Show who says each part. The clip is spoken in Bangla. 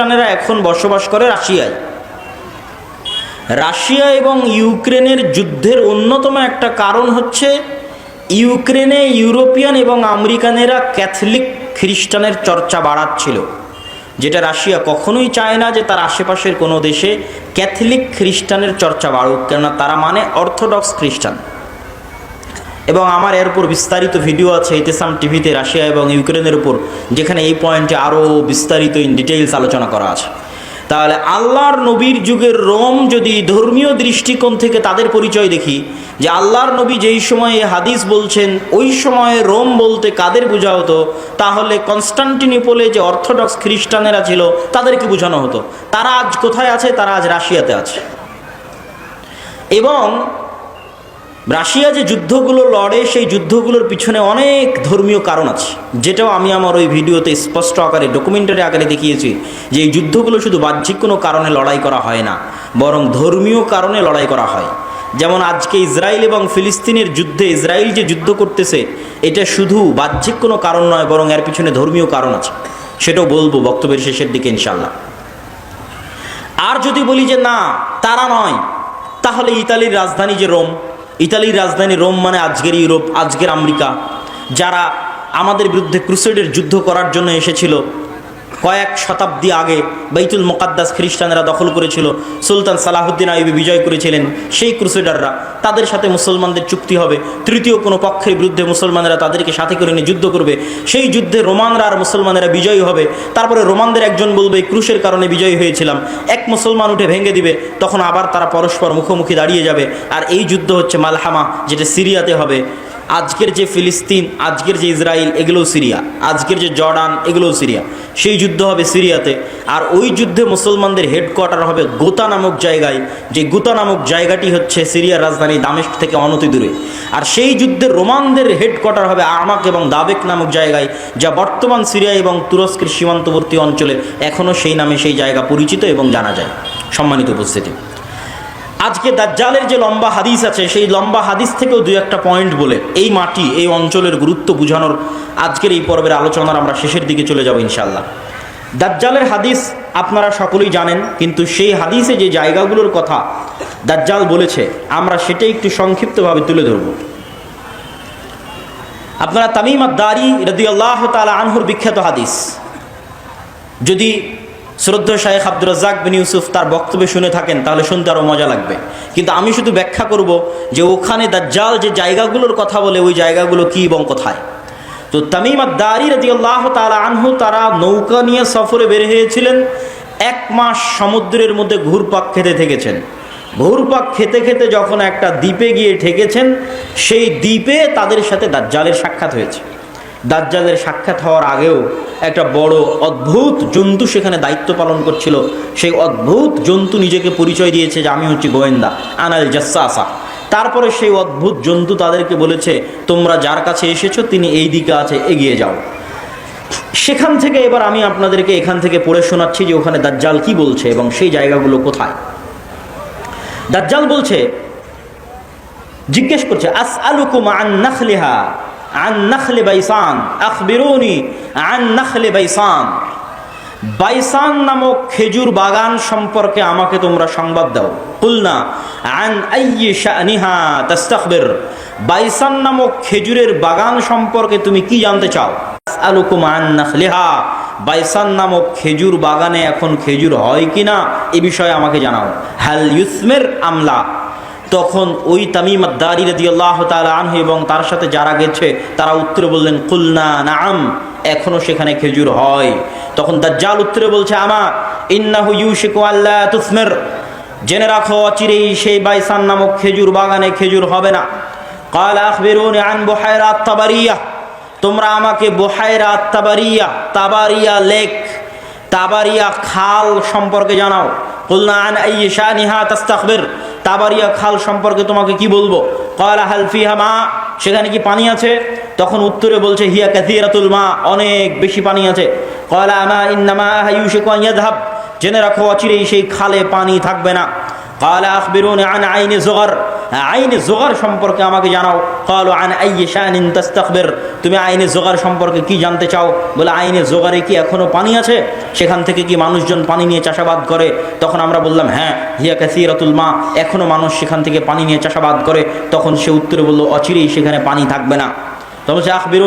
Speaker 1: খ্রিস্টানেরা এখন বসবাস করে রাশিয়ায়। রাশিয়া এবং ইউক্রেনের যুদ্ধের অন্যতম একটা কারণ হচ্ছে ইউক্রেনে ইউরোপিয়ান এবং আমেরিকানেরা ক্যাথলিক খ্রিস্টানের চর্চা বাড়াচ্ছিল, যেটা রাশিয়া কখনোই চায় না যে তার আশেপাশের কোনো দেশে ক্যাথলিক খ্রিস্টানের চর্চা বাড়ুক, কেননা তারা মানে অর্থোডক্স খ্রিস্টান। এবং আমার এর উপর বিস্তারিত ভিডিও আছে ইতেসাম টিভিতে রাশিয়া এবং ইউক্রেনের উপর, যেখানে এই পয়েন্টে আরও বিস্তারিত ইন ডিটেইলস আলোচনা করা আছে। তাহলে আল্লাহর নবীর যুগের রোম যদি ধর্মীয় দৃষ্টিকোণ থেকে তাদের পরিচয় দেখি, যে আল্লাহর নবী যেই সময়ে হাদিস বলছেন, ওই সময়ে রোম বলতে কাদের বোঝা হতো, তাহলে কনস্টান্টিনিপোলে যে অর্থোডক্স খ্রিস্টানেরা ছিল, তাদেরকে বোঝানো হতো। তারা আজ কোথায় আছে? তারা আজ রাশিয়াতে আছে। এবং রাশিয়া যে যুদ্ধগুলো লড়ে, সেই যুদ্ধগুলোর পিছনে অনেক ধর্মীয় কারণ আছে। যেটাও আমি আমার ওই ভিডিওতে স্পষ্ট আকারে ডকুমেন্টারি আকারে দেখিয়েছি যে এই যুদ্ধগুলো শুধু বাহ্যিক কোনো কারণে লড়াই করা হয় না, বরং ধর্মীয় কারণে লড়াই করা হয়। যেমন আজকে ইসরায়েল এবং ফিলিস্তিনের যুদ্ধে ইসরায়েল যে যুদ্ধ করতেছে, এটা শুধু বাহ্যিক কোনো কারণ নয়, বরং এর পিছনে ধর্মীয় কারণ আছে। সেটাও বলব বক্তব্যের শেষের দিকে ইনশাল্লাহ আর যদি বলি যে না, তারা নয়, তাহলে ইতালির রাজধানী যে রোম ইতালির রাজধানী রোম মানে আজকের ইউরোপ, আজকের আমেরিকা। যারা আমাদের বিরুদ্ধে ক্রুসেডের যুদ্ধ করার জন্য এসেছিল কয়েক শতাব্দী আগে বাইতুল মোকাদ্দাস খ্রিস্টানরা দখল করেছিল। সুলতান সালাহুদ্দিন আইবি বিজয় করেছিলেন। সেই ক্রুসেডাররা তাদের সাথে মুসলমানদের চুক্তি হবে। তৃতীয় কোনো পক্ষের বিরুদ্ধে মুসলমানেরা তাদেরকে সাথে করে নিয়ে যুদ্ধ করবে। সেই যুদ্ধে রোমানরা আর মুসলমানেরা বিজয়ী হবে। তারপরে রোমানদের একজন বলবে, ক্রুশের কারণে বিজয়ী হয়েছিলাম। এক মুসলমান উঠে ভেঙে দিবে। তখন আবার তারা পরস্পর মুখোমুখি দাঁড়িয়ে যাবে। আর এই যুদ্ধ হচ্ছে মালহামা, যেটা সিরিয়াতে হবে। আজকের যে ফিলিস্তিন, আজকের যে ইসরায়েল এগুলোও সিরিয়া। আজকের যে জর্ডান, এগুলোও সিরিয়া। সেই যুদ্ধ হবে সিরিয়াতে। আর ওই যুদ্ধে মুসলমানদের হেডকোয়ার্টার হবে গোতা নামক জায়গায়, যে গোতা নামক জায়গাটি হচ্ছে সিরিয়ার রাজধানী দামেস্ক থেকে অনতি দূরে। আর সেই যুদ্ধে রোমানদের হেডকোয়ার্টার হবে আমাক এবং দাবেক নামক জায়গায়, যা বর্তমান সিরিয়া এবং তুরস্কের সীমান্তবর্তী অঞ্চলে এখনও সেই নামে সেই জায়গা পরিচিত এবং জানা যায়। সম্মানিত উপস্থিতি। আজকে দাজ্জালের যে লম্বা হাদিস আছে, সেই লম্বা হাদিস থেকেও দুই একটা পয়েন্ট বলে। এই মাটি, এই অঞ্চলের গুরুত্ব বোঝানোর আজকের এই পর্বের আলোচনার আমরা শেষের দিকে চলে যাব ইনশাল্লাহ দাজ্জালের হাদিস আপনারা সকলেই জানেন, কিন্তু সেই হাদিসে যে জায়গাগুলোর কথা দাজ্জাল বলেছে, আমরা সেটাই একটু সংক্ষিপ্তভাবে তুলে ধরব। আপনারা তামিম আদারি রদি আল্লাহ তালা আনহুর বিখ্যাত হাদিস, যদি শ্রদ্ধ শাহেখ আব্দুর রাজ্জাক বিন ইউসুফ তার বক্তব্য শুনে থাকেন, তাহলে শুনতে আরও মজা লাগবে। কিন্তু আমি শুধু ব্যাখ্যা করব যে ওখানে দাজ্জাল যে জায়গাগুলোর কথা বলে, ওই জায়গাগুলো কী এবং কোথায়? তো তামিম আদারি রদি আল্লাহ তালা আনহু তারা নৌকা নিয়ে সফরে বের হয়েছিলেন, এক মাস সমুদ্রের মধ্যে ঘুরপাক খেতে থেকেছেন। ঘুরপাক খেতে খেতে যখন একটা দ্বীপে গিয়ে ঠেকেছেন, সেই দ্বীপে তাদের সাথে দাজ্জালের সাক্ষাৎ হয়েছে। দাজ্জালের সাক্ষাৎ হওয়ার আগেও একটা বড় অদ্ভুত জন্তু সেখানে দায়িত্ব পালন করছিল। সেই অদ্ভুত জন্তু নিজেকে পরিচয় দিয়েছে যে, আমি হচ্ছি গোয়েন্দা আনাল জাসাসা। তারপরে সেই অদ্ভুত জন্তু তাদেরকে বলেছে, তোমরা যার কাছে এসেছ, তিনি এই দিকে আছে, এগিয়ে যাও। সেখান থেকে এবার আমি আপনাদেরকে এখান থেকে পড়ে শোনাচ্ছি যে, ওখানে দাজ্জাল কি বলছে এবং সেই জায়গাগুলো কোথায়। দাজ্জাল বলছে, জিজ্ঞেস করছে আস আলুকুম আন নাখলিহা? আন নাখলে বাইসান, আখবিরুনি আন নাখলে বাইসান। বাইসান নামক খেজুর বাগান সম্পর্কে আমাকে তোমরা সংবাদ দাও। কুলনা, আন আইয়ি শানিহা তাস্তাখবির। বাইসান নামক খেজুরের বাগান সম্পর্কে তুমি কি জানতে চাও? আলুকুম আন নাখলিহা। বাইসান নামক খেজুর বাগানে এখন খেজুর হয় কিনা, এ বিষয়ে আমাকে জানাও। হাল ইউসমের আমলা। তখন ওই তামিম আদারি রদি আল্লাহ তালা আনহু এবং তার সাথে যারা গেছে, তারা উত্তরে বললেন, কুলনা নাম এখনও সেখানে খেজুর হয়। তখন দাজ্জাল উত্তরে বলছে আমা ইন্নাহু ইউশিকু আল্লাহ তুসমের। জেনে রাখো, অচিরেই সেই বাইসান নামক খেজুর বাগানে খেজুর হবে না। কাল আখবিরুনি আন বুহায়রা তাবারিয়া তোমরা আমাকে বুহায়রা তাবারিয়া তাবারিয়া লেক, তাবারিয়া খাল সম্পর্কে জানাও। কুলনা আন আইয়িশা নিহা তাস্তাখবির। তাবারিয়া খাল সম্পর্কে তোমাকে কি বলব? কয়লা মা? সেখানে কি পানি আছে? তখন উত্তরে বলছে, হিয়া ক্যাথিয়াতুল মা অনেক বেশি পানি আছে। কয়লা জেনে রাখো, অচিরেই সেই খালে পানি থাকবে না। কয়লা আখবিরুন আইনে আইনে জোগাড় সম্পর্কে আমাকে জানাও। কালো আন আইয়ে শানিন তাস্তাকবের তুমি আইনে জোগাড় সম্পর্কে কি জানতে চাও? বলে, আইনে জোগাড়ে কি এখনও পানি আছে? সেখান থেকে কি মানুষজন পানি নিয়ে চাষাবাদ করে? তখন আমরা বললাম হ্যাঁ হিয়া কাসিরাতুল মা। এখনও মানুষ সেখান থেকে পানি নিয়ে চাষাবাদ করে। তখন সে উত্তরে বলল, অচিরেই সেখানে পানি থাকবে না। তবে আখবির